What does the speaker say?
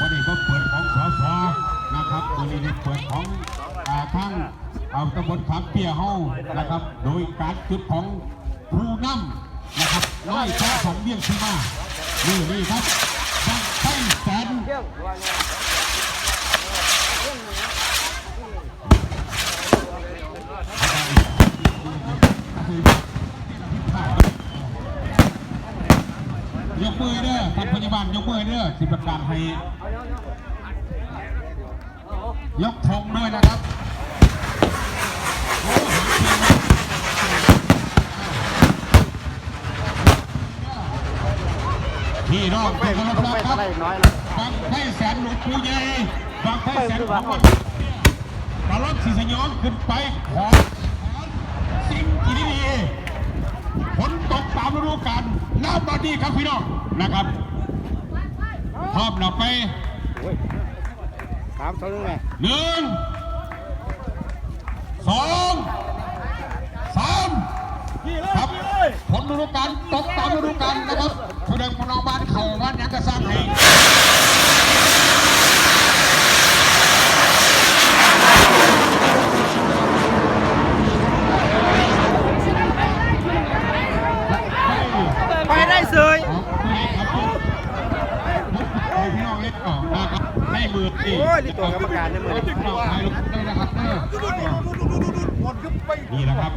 วันนี้ก็เปิดของสสนะครับวันนี้เปิดของอาทั้งเอาตำบลขามเปียเฮานะครับ โดยการจุดของผู้นำนะครับร้อยแค่สองเบี้ยงที่มานี่นี่ครับบังไฟแสน ยกมือเด้อท่านพยาบาลยกมือเด้อที่ประกาศให้ ยกธงด้วยนะครับพี่น้องเป็นกำลังใจครับฟังไพ่แสนหลวงปู่ใหญ่ฟังไพ่แสนของวัดตลอดสีสยองขึ้นไปขอสิ่งที่ดีๆ ฝนตกตามฤดูกาลน้ำมาดีครับพี่น้องนะครับพร้อมเราไปถามเขาเรื่องไงหนึ่งสองสามครับผลฤดูกาลตกตามฤดูกาลนะครับผู้ใดผู้น้องบ้านเขาบ้านหยังก็สร้างให้ ไปได้ เสยของผู้ใหญ่ครับผมให้พี่น้องเล็กออกนะครับให้มือตีโอ้ยนี่ตัวกรรมการเนี่ยมือพี่น้องให้ลูกได้นะครับเด้อนี่นะครับ